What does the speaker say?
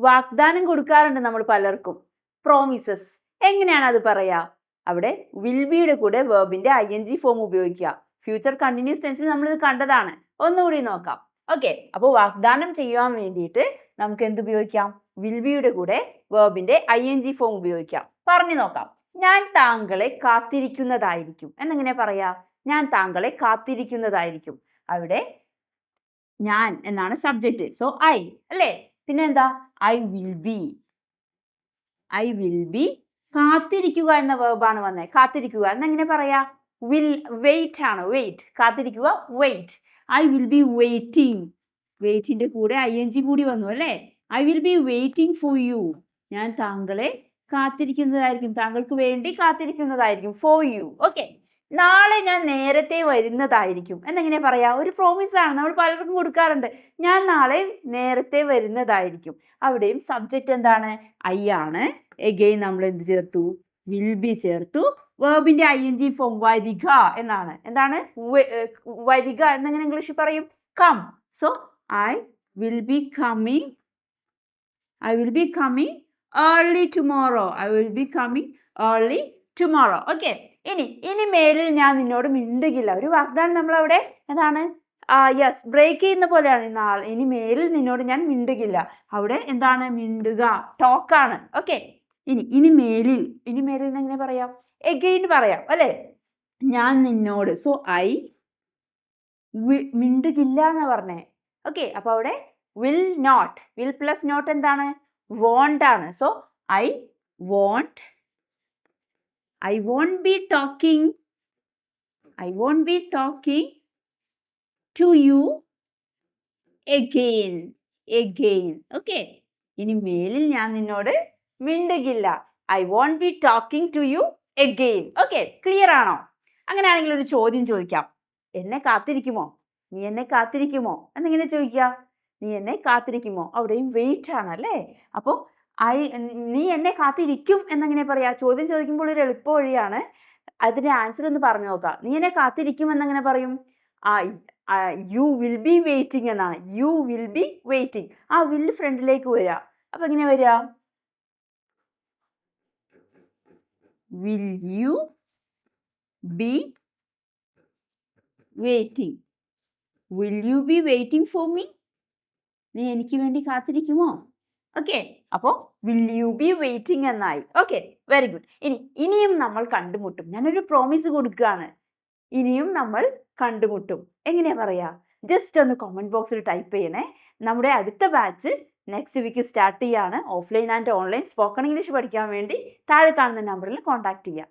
വാഗ്ദാനം കൊടുക്കാറുണ്ട് നമ്മൾ പലർക്കും. പ്രോമിസസ് എങ്ങനെയാണ് അത് പറയാ? അവിടെ വിൽ ബിയുടെ കൂടെ വേർബിന്റെ ഐ എൻ ജി ഫോം ഉപയോഗിക്കുക ഫ്യൂച്ചർ കണ്ടിന്യൂസ് ടെൻസിൽ നമ്മൾ ഇത് കണ്ടതാണ്. ഒന്നുകൂടി നോക്കാം. ഓക്കെ അപ്പോൾ വാഗ്ദാനം ചെയ്യാൻ വേണ്ടിയിട്ട് നമുക്ക് എന്ത് ഉപയോഗിക്കാം? വിൽ ബിയുടെ കൂടെ വേർബിന്റെ ഐ എൻ ജി ഫോം ഉപയോഗിക്കാം. പറഞ്ഞു നോക്കാം. ഞാൻ താങ്കളെ കാത്തിരിക്കുന്നതായിരിക്കും. എന്നെങ്ങനെ പറയാ? ഞാൻ താങ്കളെ കാത്തിരിക്കുന്നതായിരിക്കും. അവിടെ ഞാൻ എന്നാണ് സബ്ജക്റ്റ് സോ ഐ അല്ലേ? പിന്നെ എന്താ I will be I will be കാത്തിരിക്കുക എന്ന വേർബാണ് വന്നത് കാത്തിരിക്കുക. എന്നെങ്ങനെ പറയാ? വിൽ വെയിറ്റ് ആണ്? വെയിറ്റ് കാത്തിരിക്കുക. Wait I will be waiting വെയിറ്റിന്റെ കൂടെ ഐ എൻ ജി കൂടി വന്നു അല്ലേ? I will be waiting for you ഞാൻ താങ്കളെ കാത്തിരിക്കുന്നതായിരിക്കും. താങ്കൾക്ക് വേണ്ടി കാത്തിരിക്കുന്നതായിരിക്കും. ഫോർ യു ഓക്കെ നാളെ ഞാൻ നേരത്തെ വരുന്നതായിരിക്കും. എന്നെങ്ങനെ പറയാ? ഒരു പ്രോമിസാണ് നമ്മൾ പലർക്കും കൊടുക്കാറുണ്ട്. ഞാൻ നാളെ നേരത്തെ വരുന്നതായിരിക്കും. അവിടെയും സബ്ജക്റ്റ് എന്താണ്? ഐ ആണ്. എഗെയിൻ നമ്മൾ എന്ത് ചേർത്തു? വിൽ ബി ചേർത്തു. വേർബിന്റെ ഐ എൻ ജി ഫോം വരിക എന്നാണ്. എന്താണ്? വരിക എന്നെങ്ങനെ ഇംഗ്ലീഷിൽ പറയും? Come so I will be coming I will be coming early tomorrow I will be coming early tomorrow okay ഇനി ഇനി മേലിൽ ഞാൻ നിന്നോട് മിണ്ടുകില്ല ഒരു വാഗ്ദാനം നമ്മളവിടെ എന്താണ് യെസ് ബ്രേക്ക് ചെയ്യുന്ന പോലെയാണ്. നാൾ ഇനി മേലിൽ നിന്നോട് ഞാൻ മിണ്ടുകില്ല അവിടെ എന്താണ്? മിണ്ടുക. ടോക്കാണ് ഓക്കെ ഇനി ഇനി മേലിൽ ഇനി മേലിൽ എങ്ങനെ പറയാം? എഗെയിൻ പറയാം അല്ലേ? ഞാൻ നിന്നോട് സോ ഐ മിണ്ടുകില്ല എന്ന് പറഞ്ഞേ. ഓക്കെ അപ്പൊ അവിടെ will not will plus not എന്താണ്? വോണ്ട് ആണ്. So I won't I won't be talking I won't be talking to you again. Again okay ഇനി മേലിൽ ഞാൻ നിന്നോട് മിണ്ടുകില്ല. I won't be talking to you again okay clear ആണോ? അങ്ങനെയാണെങ്കിൽ ഒരു ചോദ്യം ചോദിക്കാം. എന്നെ കാത്തിരിക്കുമോ? നീ എന്നെ കാത്തിരിക്കുമോ? എന്നിങ്ങനെ ചോദിക്കുക. നീ എന്നെ കാത്തിരിക്കുമോ? അവിടെയും വെയിറ്റ് ആണ് അല്ലേ? അപ്പോൾ ഐ നീ എന്നെ കാത്തിരിക്കും എന്നങ്ങനെ പറയാ. ചോദ്യം ചോദിക്കുമ്പോൾ ഒരു എളുപ്പ വഴിയാണ് അതിന്റെ ആൻസർ ഒന്ന് പറഞ്ഞു നോക്കാം. നീ എന്നെ കാത്തിരിക്കും എന്നങ്ങനെ പറയും? ആ യു വിൽ ബി വെയിറ്റിംഗ് എന്നാണ്. യു വിൽ ബി വെയിറ്റിംഗ് ആ വിൽ ഫ്രണ്ടിലേക്ക് വരിക അപ്പൊ എങ്ങനെ വരിക will you be waiting will you be waiting for me നീ എനിക്ക് വേണ്ടി കാത്തിരിക്കുമോ? ഓക്കെ അപ്പോൾ വിൽ യു ബി വെയിറ്റിംഗ് എന്നായി ഓക്കെ വെരി ഗുഡ് ഇനി ഇനിയും നമ്മൾ കണ്ടുമുട്ടും. ഞാനൊരു പ്രോമിസ് കൊടുക്കുകയാണ്. ഇനിയും നമ്മൾ കണ്ടുമുട്ടും. എങ്ങനെയാ പറയാ? ജസ്റ്റ് ഒന്ന് കമന്റ് ബോക്സിൽ ടൈപ്പ് ചെയ്യണേ. നമ്മുടെ അടുത്ത ബാച്ച് നെക്സ്റ്റ് വീക്ക് സ്റ്റാർട്ട് ചെയ്യാണ്. Offline and online spoken English പഠിക്കാൻ വേണ്ടി താഴെ കാണുന്ന നമ്പറിൽ കോൺടാക്ട് ചെയ്യാം.